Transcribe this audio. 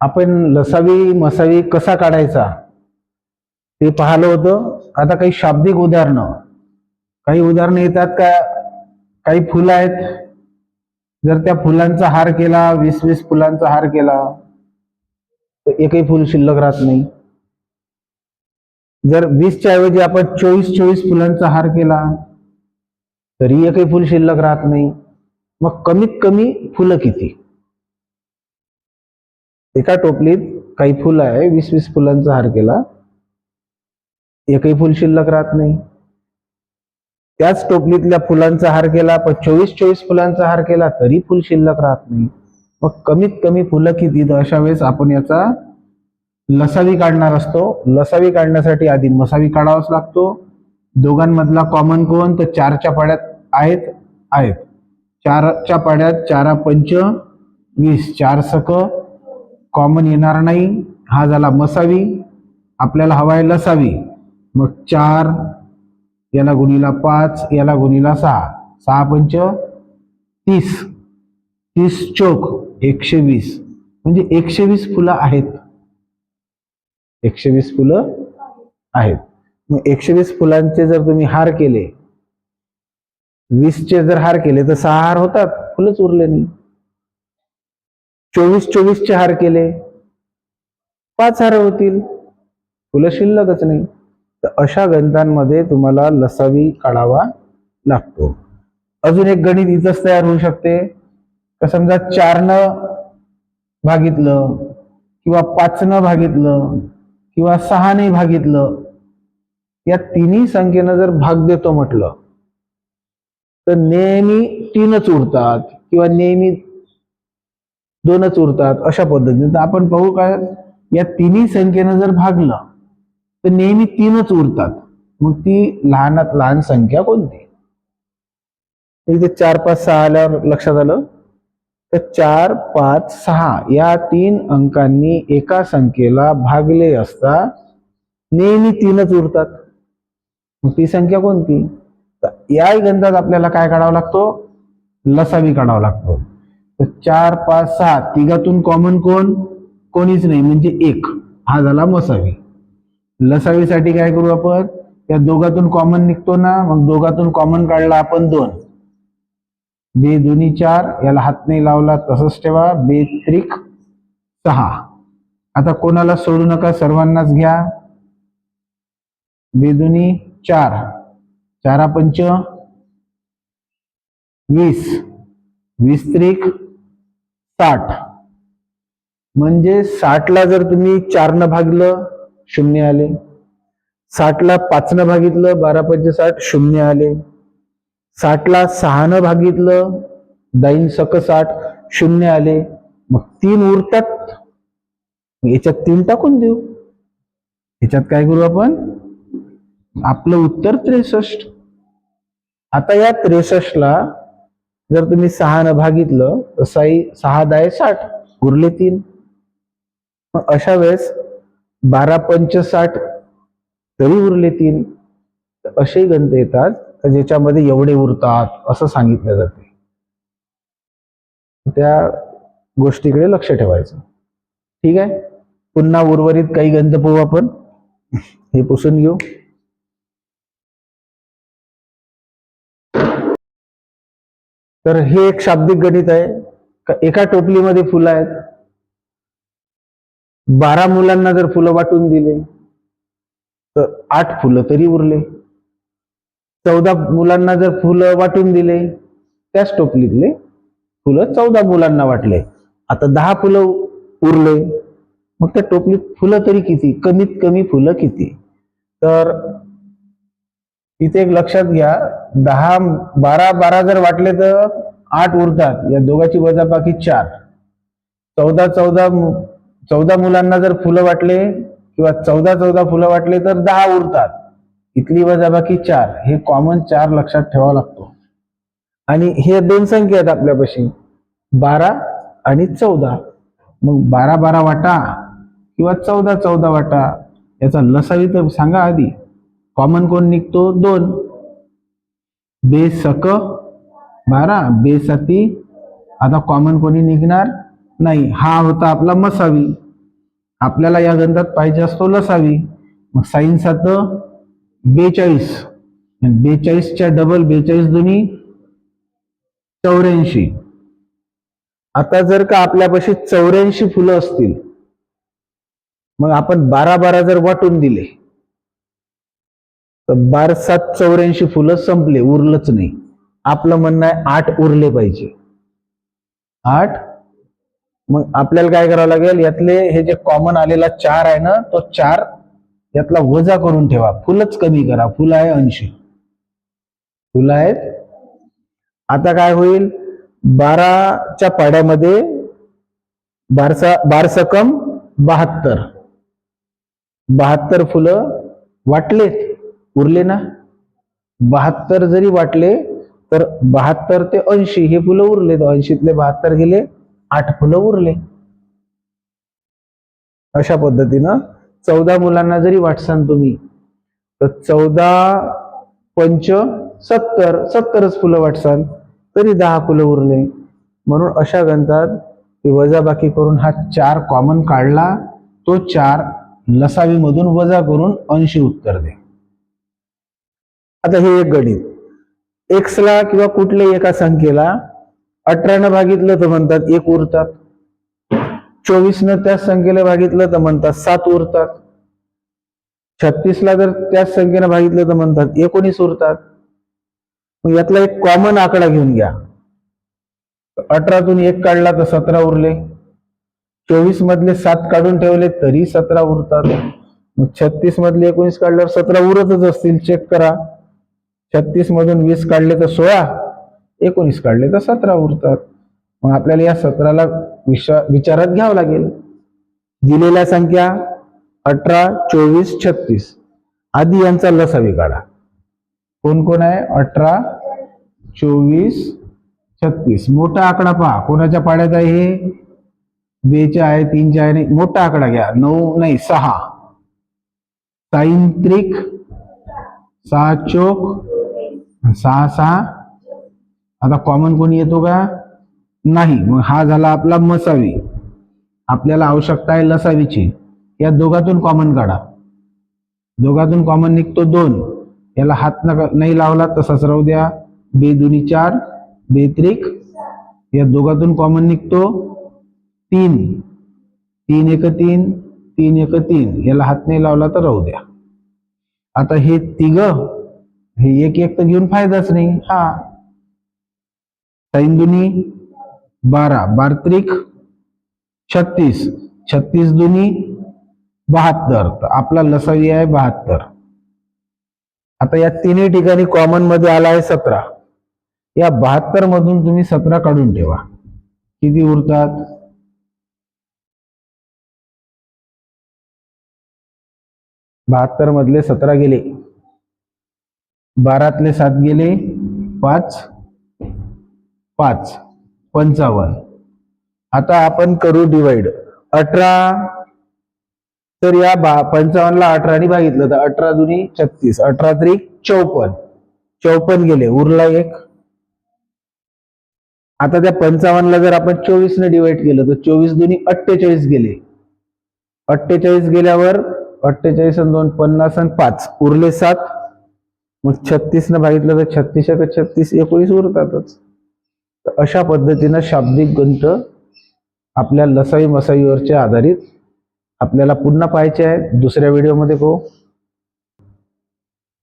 आपण लसावी मसावी कसा काढायचा? ते पाहिलं होतं. आता काही शाब्दिक उदाहरणं. काही उदाहरणं येतात का? काही फुलं आहेत. जर त्या फुलांचा हार केला वीस वीस फुलांचा हार केला तर एकही फुल शिल्लक राहत नाही. जर वीसच्या ऐवजी आपण चोवीस चोवीस फुलांचा हार केला तरी एकही फुल शिल्लक राहत नाही. मग कमीत कमी फुलं किती? एका टोपलीत काही फुलं आहे वीस वीस फुलांचा हार केला. एकही फुल शिल्लक राहत नाही. त्याच टोपलीतल्या फुलांचा हार केला पण चोवीस चोवीस फुलांचा हार केला तरी फुल शिल्लक राहत नाही. मग कमीत कमी फुलं किती? अशा वेळेस आपण याचा लसावी काढणार असतो. लसावी काढण्यासाठी आधी मसावी काढावाच लागतो. दोघांमधला कॉमन कोण? तर चारच्या पाड्यात आहेत आहेत. चारच्या पाड्यात चारा पंच वीस. चार सक कॉमन येणार नाही. हा झाला मसावी. आपल्याला हवा आहे लसावी. मग चार याला गुणीला पाच याला गुणीला सहा. सहा पंच तीस. तीस चोक एकशे वीस. म्हणजे एकशे वीस फुलं आहेत. एकशे वीस फुलं आहेत. मग एकशे वीस फुलांचे जर तुम्ही हार केले वीसचे जर हार केले तर सहा हार होतात. फुलंच उरले नाही. चोवीस चोवीसचे हार केले. पाच हार होतील. फुलं शिल्लकच नाही. तर अशा गणितांमध्ये तुम्हाला लसावी काढावा लागतो. अजून एक गणित इथंच तयार होऊ शकते. का समजा चारनं भागितलं किंवा पाचनं भागितलं किंवा सहाने भागितलं या तिन्ही संख्येनं जर भाग देतो म्हटलं तर नेहमी तीनच उरतात किंवा नेहमी दोनच उरतात अशा पद्धतीने. तर आपण पाहू काय या तिन्ही संख्येनं जर भागलं तर नेहमी तीनच उरतात. मग ती लहानात लहान संख्या कोणती? इथे चार पाच सहा आल्यावर लक्षात आलं? तर चार पाच सहा या तीन अंकांनी एका संख्येला भागले असता नेहमी तीनच उरतात. मग ती संख्या कोणती? या गणितात आपल्याला काय काढावा लागतो? लसावी काढावा लागतो. तर चार पाच सहा तिघातून कॉमन कोण? कोणीच नाही. म्हणजे एक. हा झाला मसावी. लसावीसाठी काय करू आपण? या दोघातून कॉमन निघतो ना मग दोघातून कॉमन काढला आपण दोन. बे दोन्ही चार. याला हात नाही लावला तसंच ठेवा. बे त्रिक सहा. आता कोणाला सोडू नका? सर्वांनाच घ्या. बे दोन्ही चार. चारा पंच वीस. वीस त्रिक साठ. म्हणजे साठला जर तुम्ही चारनं भागलं शून्य आले. साठला पाचनं भागितलं बारा पंचे साठ शून्य आले. साठला सहानं भागितलं दाईन सक साठ शून्य आले. मग तीन उरतात. याच्यात तीन टाकून देऊ. याच्यात काय करू आपण? आपलं उत्तर त्रेसष्ट. आता या त्रेसष्टला जर तुम्ही सहानं भागितलं तर साई सहा दाय साठ उरले तीन. अशा वेळेस बारा पंच साठ तरी उरले तीन. असे गणित येतात ज्याच्यामध्ये एवढे उरतात असं सांगितलं जाते. त्या गोष्टीकडे लक्ष ठेवायचं. ठीक आहे? पुन्हा उर्वरित काही गणित पाहू आपण. हे पुसून घेऊ. तर हे एक शाब्दिक गणित आहे. एका टोपलीमध्ये फुलं आहेत. बारा मुलांना जर फुलं वाटून दिले तर आठ फुलं तरी उरले. चौदा मुलांना जर फुलं वाटून दिले त्याच टोपलीतले फुलं चौदा मुलांना वाटले. आता दहा फुलं उरले मग त्या टोपलीत फुलं तरी किती? कमीत कमी फुलं किती? तर इथे एक लक्षात घ्या दहा बारा बारा जर वाटले तर आठ उरतात. या दोघांची वजाबाकी चार. चौदा चौदा चौदा मुलांना जर फुलं वाटले किंवा चौदा चौदा फुलं वाटले तर दहा उरतात. इथली वजाबाकी चार. हे कॉमन चार लक्षात ठेवावा लागतो. आणि हे दोन संख्या आहेत आपल्यापाशी. बारा आणि चौदा. मग बारा बारा वाटा किंवा चौदा चौदा वाटा याचा लसावी तर सांगा आधी. कॉमन कोण निघतो? दोन. बे सक बारा. बेसती. आता कॉमन कोणी निघणार? नाही. हा होता आपला मसावी. आपल्याला या गंधात पाहिजे असतो लसावी. मग साईन सात बेचाळीस बेचाळीसच्या डबल बेचाळीस दोन्ही चौऱ्याऐंशी. आता जर का आपल्यापाशी चौऱ्याऐंशी फुलं असतील मग आपण बारा बारा जर वाटून दिले तर बार सात चौऱ्याऐंशी फुलं संपले उरलंच नाही. आपलं म्हणणं आहे आठ उरले पाहिजे. आठ? मग आपल्याला काय करावं लागेल? यातले हे जे कॉमन आलेला चार आहे ना तो चार यातला वजा करून ठेवा. फुलच कमी करा. फुलं आहे ऐंशी. फुलं आहेत. आता काय होईल? बाराच्या पाड्यामध्ये बारसा बारसकम बहात्तर. बहात्तर फुलं वाटलेत. उरले ना? बहात्तर जरी वाटले तर बहात्तर ते ऐंशी हे फुलं उरले. ऐंशीतले बहात्तर गेले आठ फुलं उरले. अशा पद्धतीनं चौदा मुलांना जरी वाटसान तुम्ही तर चौदा पंच सत्तर सत्तरच फुलं वाटसान तरी दहा फुलं उरले. म्हणून अशा गणतात की वजाबाकी करून हा चार कॉमन काढला तो चार लसावी मधून वजा करून ऐंशी उत्तर दे. आता हे एक गणित. एक्सला किंवा कुठल्याही एका संख्येला अठरानं भागितलं तर म्हणतात एक उरतात. चोवीसनं त्याच संख्येला भागितलं तर म्हणतात सात उरतात. छत्तीसला जर त्याच संख्येनं भागितलं तर म्हणतात एकोणीस उरतात. मग यातला एक कॉमन आकडा घेऊन घ्या. अठरातून एक काढला तर सतरा उरले. चोवीस मधले सात काढून ठेवले तरी सतरा उरतात. मग छत्तीस मधले एकोणीस काढल्यावर सतरा उरतच असतील. चेक करा. छत्तीस मधून वीस काढले तर सोळा एकोणीस काढले तर सतरा उरतात. मग आपल्याला या सतराला विशा विचारात घ्यावं लागेल. दिलेल्या संख्या अठरा चोवीस छत्तीस. आधी यांचा लसावी काढा. कोण कोण आहे? अठरा चोवीस छत्तीस. मोठा आकडा पहा. कोणाच्या पाड्यात आहे हे? बेच्या आहे तीनच्या आहे. नाही मोठा आकडा घ्या. नऊ नाही सहा. साईन सहा चोक सहा सहा. आता कॉमन कोणी येतो का? नाही. मग हा झाला आपला मसावी. आपल्याला आवश्यकता आहे लसावीची. या दोघातून कॉमन काढा. दोघातून कॉमन निघतो दोन. याला हात नाही लावला तसाच राहू द्या. बे दुनी चार बेत्रिक या दोघातून कॉमन निघतो तीन. तीन एक तीन तीन एक तीन. याला हात नाही लावला तर राहू द्या. आता हे तिघ हे एक एक तर घेऊन फायदाच नाही. हा. साईन दुनी बारा. बारत्रिक छत्तीस. छत्तीस दुनी बहात्तर. तर आपला लसावी आहे बहात्तर. आता या तिन्ही ठिकाणी कॉमनमध्ये आला आहे सतरा. या बहात्तर मधून तुम्ही सतरा काढून ठेवा. किती उरतात? बहात्तर मधले सतरा गेले. बारातले सात गेले पाच पाच पंचावन्न. आता आपण करू डिवाइड अठरा तर या बा पंचावन्नला अठराने भागितलं तर अठरा दुनी छत्तीस. अठरा तरी चौपन्न. चौपन्न गेले उरला एक. आता त्या पंचावन्नला जर आपण चोवीसने डिवाइड केलं तर चोवीस दुनी अठ्ठेचाळीस गेले. अठ्ठेचाळीस गेल्यावर अठ्ठेचाळीस आणि दोन पन्नास आणि पाच. उरले सात. मग छत्तीस न भागितलं तर छत्तीस एक छत्तीस एकोणीस उरतातच. तर अशा पद्धतीनं शाब्दिक ग्रंथ आपल्या लसाई मसाईवरच्या आधारित आपल्याला पुन्हा पाहायचे आहे दुसऱ्या व्हिडिओमध्ये पाहू.